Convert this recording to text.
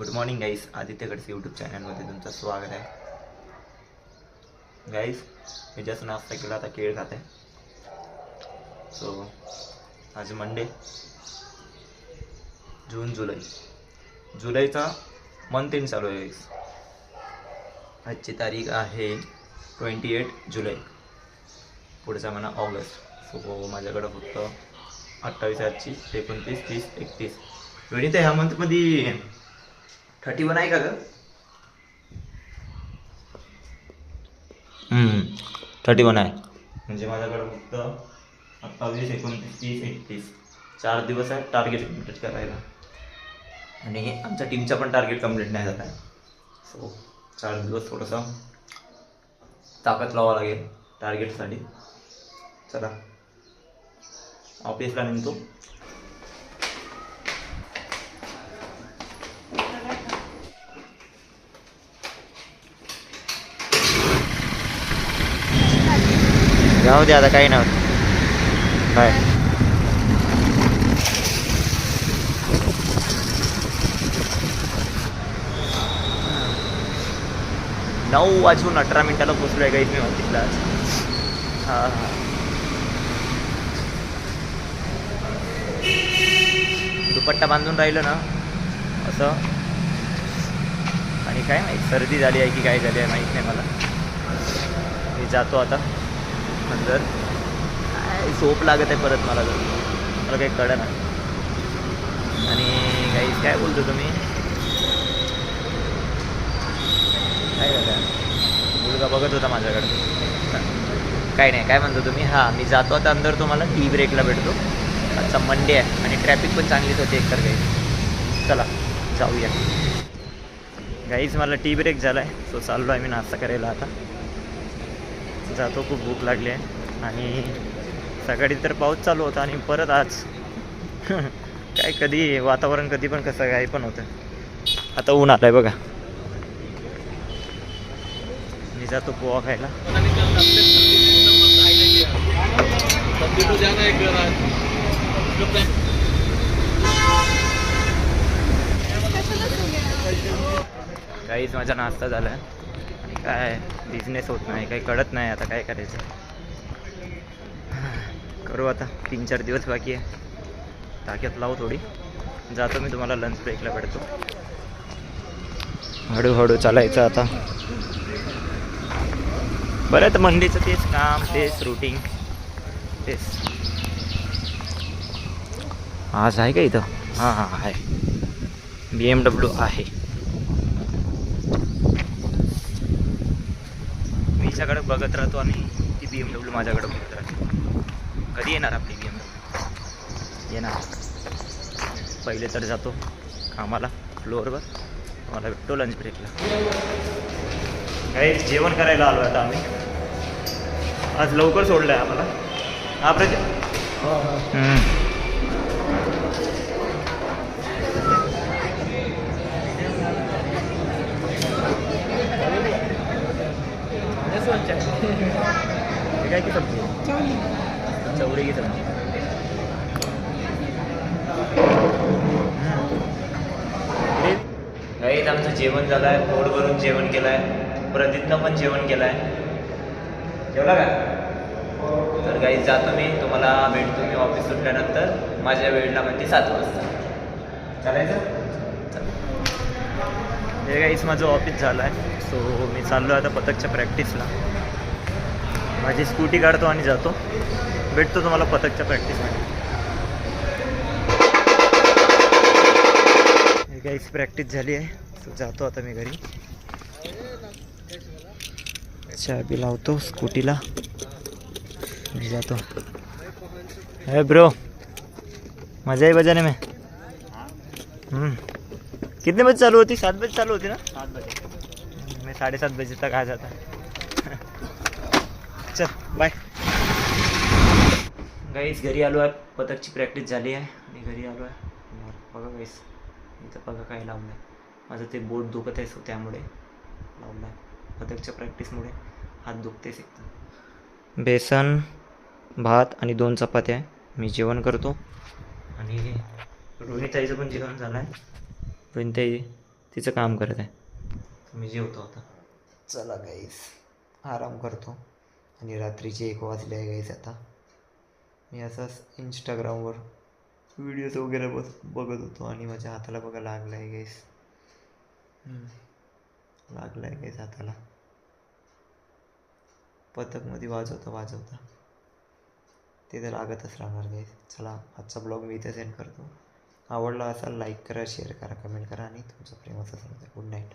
Good morning guys Aditya Gadse YouTube चॅनलमध्ये तुमचं स्वागत आहे. गाईस मी जस्ट नाश्ता केला आता केळ खात. आहे सो आज मंडे जून जुलै जुलैचा मंथ एंड चालू आहे गाईस आजची तारीख आहे ट्वेंटी एट जुलै पुढचा महिना ऑगस्ट. सो माझ्याकडं फक्त अठ्ठावीस आजची एकोणतीस तीस एकतीस. गणित ह्या मंथमध्ये थर्टी वन आहे का ग? थर्टी वन आहे. म्हणजे माझ्याकडं फक्त अठ्ठावीस एकोणतीस तीस एकतीस. चार दिवस आहे टार्गेट कंप्लीट करायला. आणि आमच्या टीमचा पण टार्गेट कंप्लीट नाही झाला आहे. सो चार दिवस थोडंसं ताकद लावावं लागेल टार्गेटसाठी चला. ऑफिसला निघतो. जाऊ दे आता काही नव्हतं. काय नऊ वाजून अठरा मिनिटाला पोचलो आहे काही मी ऑफिसला आज. हां हां. दुपट्टा बांधून राहिलं ना असं. आणि काय माहीत सर्दी झाली आहे की काय झाली आहे माहीत नाही मला. मी जातो आता. नंतर. काय झोप लागत आहे परत मला तर. मला काही कळलं नाही. आणि काही काय बोलतो तुम्ही? काय झालं? मुलगा बघत होता माझ्याकडे. काय नाही काय म्हणतो तुम्ही? हां मी जातो आता अंदर तुम्हाला टी ब्रेकला भेटतो. आजचा मंडे आहे आणि ट्रॅफिक पण चांगलीच होती एकतर काही चला जाऊया. गाईच मला टी ब्रेक झाला आहे सो चाललो आहे मी नाश्ता करायला आता. जातो खूप भूक लागली आहे. आणि सकाळी तर पाऊस चालू होता आणि परत आज काय कधी वातावरण कधी पण कसं काय पण होतं. आता ऊन आलं आहे बघा. मी जातो पोहा खायला. काहीच माझा नाश्ता झाला. आहे काय बिझनेस होत नाही काही कळत नाही आता काय करायचं. करू आता तीन चार दिवस बाकी आहे. ताक्यात लावू थोडी. जातो मी तुम्हाला लंच ब्रेकला भेटतो. हळूहळू चालायचं आता. बरं तर मंडीचं तेच काम तेच रुटीन तेच. आज आहे का इथं? हां हां आहे. बी एम डब्ल्यू आहे. मी हिच्याकडे बघत राहतो आणि ती बी एम डब्ल्यू माझ्याकडे बघत राहते. कधी येणार आपली बी एम डब्ल्यू येणार. पहिले तर जातो कामाला फ्लोअरवर. मला भेटतो लंच ब्रेकला काही जेवण करायला आलो आता आम्ही. आज लवकर सोडलं आहे आम्हाला. हा प्रज हम्म. हे काय की सब्जी चवळी की गाईत आमचं जेवण झालं आहे पोट भरून जेवण केलं आहे प्रदीपनं पण जेवण केलं आहे जेवला का? तर गाईत जातो मी तुम्हाला भेटतो मी ऑफिस सुटल्यानंतर. माझ्या वेळेला म्हणते सात वाजता. चालायचं? हे गाईच माझं ऑफिस झालं आहे सो मी चाललो आता पथकच्या प्रॅक्टिसला माझी स्कूटी काढतो आणि जातो. भेटतो तुम्हाला पथकच्या प्रॅक्टिसमध्ये काहीच प्रॅक्टिस झाली आहे. सो जातो आता मी घरी. चाबी लावतो स्कूटीला. मी जातो. है ब्रो मज़ा ही बजाने में. हम्म. कितने बजे चालू होती? सात बजे चालू होती ना? सात बजे. मैं साढ़े सात बजे तक आ जाता. चल बाय गाईस घरी आलो आहे. पथकची प्रॅक्टिस झाली आहे. आणि घरी आलो आहे. बघा गाईस इथं बघा काय लावलं आहे माझं ते बोट दुखत आहे सो त्यामुळे लावलं आहे पथकच्या प्रॅक्टिसमुळे हात दुखतेच एकदम. बेसन भात आणि दोन चपात्या मी जेवण करतो. आणि रोहिताईचं पण जेवण झालं आहे रोहिताई तिचं काम करत आहे. मी जेवतो आता. चला गाईस आराम करतो. आणि रात्रीचे एक वाजले आहे गाईस आता. मी असंच इंस्टाग्रामवर व्हिडिओज वगैरे बस बघत होतो आणि माझ्या हाताला बघा लागला आहे गेस लागला आहे गेस हाताला. पथकमध्ये वाजवता वाजवता. ते तर लागतच राहणार गेस चला आजचा ब्लॉग मी इथे सेंड करतो. आवडला असाल लाईक करा शेअर करा कमेंट करा आणि तुमचं प्रेम असं गुड नाईट